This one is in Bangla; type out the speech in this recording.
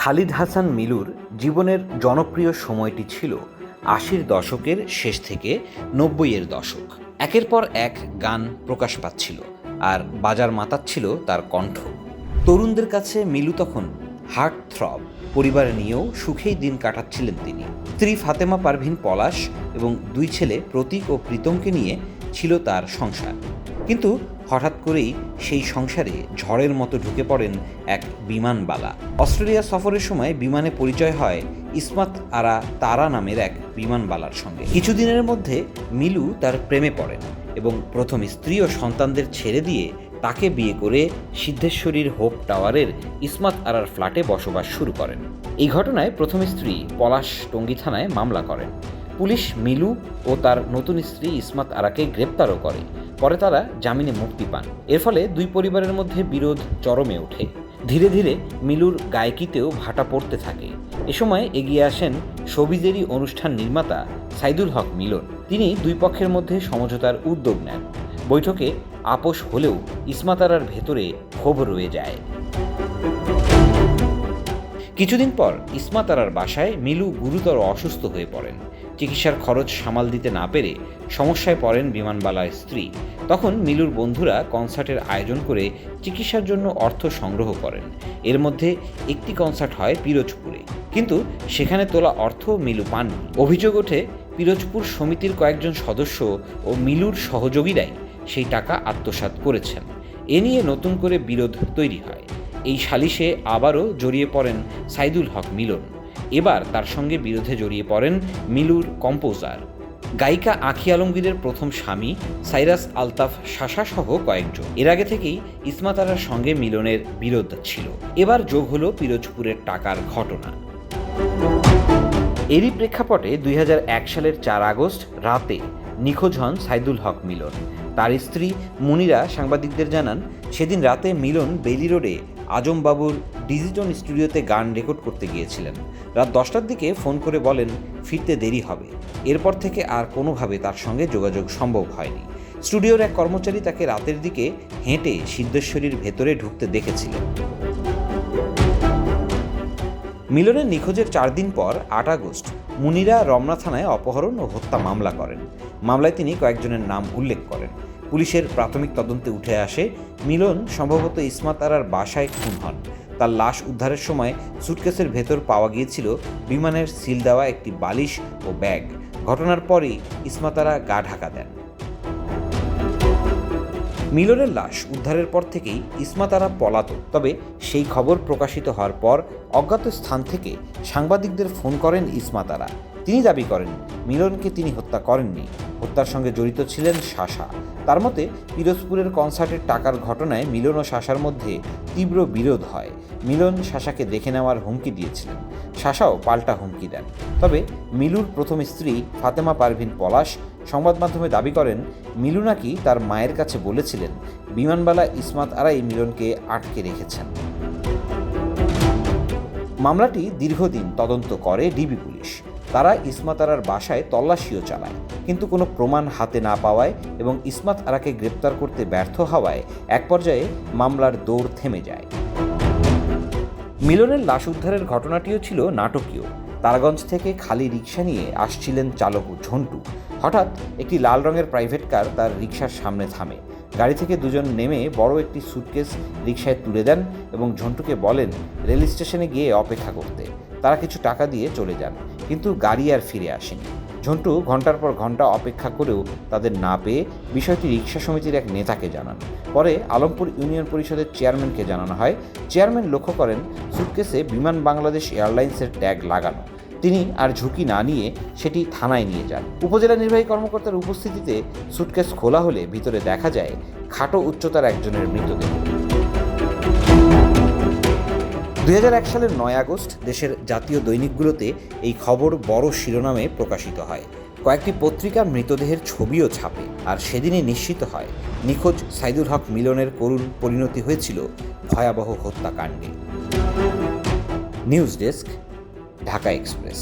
খালিদ হাসান মিলুর জীবনের জনপ্রিয় সময়টি ছিল আশির দশকের শেষ থেকে নব্বইয়ের দশক। একের পর এক গান প্রকাশ পাচ্ছিল আর বাজার মাতাচ্ছিল তার কণ্ঠ। তরুণদের কাছে মিলু তখন হার্ট থ্রব পরিবার নিয়েও সুখেই দিন কাটাচ্ছিলেন তিনি। স্ত্রী ফাতেমা পারভিন পলাশ এবং দুই ছেলে প্রতীক ও প্রীতমকে নিয়ে ছিল তার সংসার। কিন্তু হঠাৎ করেই সেই সংসারে ঝড়ের মতো ঢুকে পড়েন এক বিমানবালা অস্ট্রেলিয়া সফরের সময় বিমানে পরিচয় হয় ইসমাত আরা তারা নামের এক বিমানবালার সঙ্গে। কিছুদিনের মধ্যে মিলু তার প্রেমে পড়েন এবং প্রথম স্ত্রী ও সন্তানদের ছেড়ে দিয়ে তাকে বিয়ে করে সিদ্ধেশ্বরীর হোপ টাওয়ারের ইসমাত আরার ফ্ল্যাটে বসবাস শুরু করেন। এই ঘটনায় প্রথম স্ত্রী পলাশ টঙ্গী থানায় মামলা করেন। পুলিশ মিলু ও তার নতুন স্ত্রী ইসমাত আরাকে গ্রেপ্তারও করে। পরে তারা জামিনে মুক্তি পান। এর ফলে দুই পরিবারের মধ্যে বিরোধ চরমে ওঠে। ধীরে ধীরে মিলুর গায়কিতেও ভাটা পড়তে থাকে। এ সময় এগিয়ে আসেন সবিজেরই অনুষ্ঠান নির্মাতা সাইদুল হক মিলন। তিনি দুই পক্ষের মধ্যে সমঝোতার উদ্যোগ নেন। বৈঠকে আপোষ হলেও ইসমাতারার ভেতরে ক্ষোভ রয়ে যায়। কিছুদিন পর ইসমাতারার বাসায় মিলু গুরুতর অসুস্থ হয়ে পড়েন। চিকিৎসার খরচ সামাল দিতে না পেরে সমস্যায় পড়েন বিমানবালার স্ত্রী। তখন মিলুর বন্ধুরা কনসার্টের আয়োজন করে চিকিৎসার জন্য অর্থ সংগ্রহ করেন। এর মধ্যে একটি কনসার্ট হয় পিরোজপুরে। কিন্তু সেখানে তোলা অর্থ মিলু পাননি। অভিযোগ ওঠে, পিরোজপুর সমিতির কয়েকজন সদস্য ও মিলুর সহযোগীরাই সেই টাকা আত্মসাৎ করেছেন। এ নিয়ে নতুন করে বিরোধ তৈরি হয়। এই সালিশে আবারও জড়িয়ে পড়েন সাইদুল হক মিলন। এবার তার সঙ্গে বিরোধে জড়িয়ে পড়েন মিলুর কম্পোজার। গায়িকা আখি আলমগীরের প্রথম স্বামী সাইরাস আলতাফ শাসা সহ কয়েকজন। এর আগে থেকেই ইসমাতারার সঙ্গে মিলনের বিরোধ ছিল। এবার যোগ হলো পিরোজপুরের টাকার ঘটনা। এরই প্রেক্ষাপটে দুই হাজার এক সালের চার আগস্ট রাতে নিখোঁজ হন সাইদুল হক মিলন। তার স্ত্রী মুনিরা সাংবাদিকদের জানান, সেদিন রাতে মিলন বেলি রোডে আজমবাবুর ডিজিটন স্টুডিওতে গান রেকর্ড করতে গিয়েছিলেন। রাত দশটার দিকে ফোন করে বলেন, ফিরতে দেরি হবে। এরপর থেকে আর কোনোভাবে তার সঙ্গে যোগাযোগ সম্ভব হয়নি। স্টুডিওর এক কর্মচারী তাকে রাতের দিকে হেঁটে সিদ্ধেশ্বরীর ভেতরে ঢুকতে দেখেছিলেন। মিলনের নিখোঁজের চার দিন পর, আট আগস্ট, মুনিরা রমনা থানায় অপহরণ ও হত্যা মামলা করেন। মামলায় তিনি কয়েকজনের নাম উল্লেখ করেন। পুলিশের প্রাথমিক তদন্তে উঠে আসে মিলন সম্ভবত ইসমাত আরার বাসায় খুন হন। তার লাশ উদ্ধারের সময় সুটকেসের ভেতর পাওয়া গিয়েছিল বিমানের সিল দেওয়া একটি বালিশ ও ব্যাগ। ঘটনার পরই ইসমাতারা গা ঢাকা দেন। মিলনের লাশ উদ্ধারের পর থেকেই ইসমাতারা পলাতক, তবে সেই খবর প্রকাশিত হওয়ার পর অজ্ঞাত স্থান থেকে সাংবাদিকদের ফোন করেন ইসমাতারা তিনি দাবি করেন, মিলনকে তিনি হত্যা করেননি। হত্যার সঙ্গে জড়িত ছিলেন শাসা। তার মতে, পিরোজপুরের কনসার্টের টাকার ঘটনায় মিলন ও শাসার মধ্যে তীব্র বিরোধ হয়। মিলন শাসাকে দেখে নেওয়ার হুমকি দিয়েছিলেন। শাসাও পাল্টা হুমকি দেন। তবে, মিলুর প্রথম স্ত্রী ফাতেমা পারভিন পলাশ সংবাদ মাধ্যমে দাবি করেন, মিলু নাকি তার মায়ের কাছে বলেছিলেন, বিমানবালা ইসমাত আরাই মিলনকে আটকে রেখেছেন। মামলাটি দীর্ঘদিন তদন্ত করে ডিবি পুলিশ। তারা ইসমাত আরার বাসায় তল্লাশিও চালায়। কিন্তু কোনো প্রমাণ হাতে না পাওয়ায় এবং ইসমাত আরাকে গ্রেপ্তার করতে ব্যর্থ হওয়ায় এক পর্যায়ে মামলার দৌড় থেমে যায়। মিলনের লাশ উদ্ধারের ঘটনাটিও ছিল নাটকীয়। তারাগঞ্জ থেকে খালি রিক্সা নিয়ে আসছিলেন চালক ঝন্টু। হঠাৎ একটি লাল রঙের প্রাইভেট কার তার রিক্সার সামনে থামে। গাড়ি থেকে দুজন নেমে বড় একটি সুটকেস রিক্সায় তুলে দেন এবং ঝন্টুকে বলেন, রেল স্টেশনে গিয়ে অপেক্ষা করতে। তারা কিছু টাকা দিয়ে চলে যান। কিন্তু গাড়ি আর ফিরে আসেনি। ঝন্টু ঘণ্টার পর ঘণ্টা অপেক্ষা করেও তাদের না পেয়ে বিষয়টি রিক্সা সমিতির এক নেতাকে জানান। পরে আলমপুর ইউনিয়ন পরিষদের চেয়ারম্যানকে জানানো হয়। চেয়ারম্যান লক্ষ্য করেন, সুটকেসে বিমান বাংলাদেশ এয়ারলাইন্সের ট্যাগ লাগানো। তিনি আর ঝুঁকি না নিয়ে সেটি থানায় নিয়ে যান। উপজেলা নির্বাহী কর্মকর্তার উপস্থিতিতে সুটকেস খোলা হলে ভিতরে দেখা যায়, খাটো উচ্চতার একজনের মৃতদেহ। দু হাজার এক সালের নয় আগস্ট দেশের জাতীয় দৈনিকগুলোতে এই খবর বড় শিরোনামে প্রকাশিত হয়। কয়েকটি পত্রিকার মৃতদেহের ছবিও ছাপে, আর সেদিনই নিশ্চিত হয়, নিখোঁজ সাইদুল হক মিলনের করুণ পরিণতি হয়েছিল ভয়াবহ হত্যাকাণ্ডে। News desk, Dhaka Express.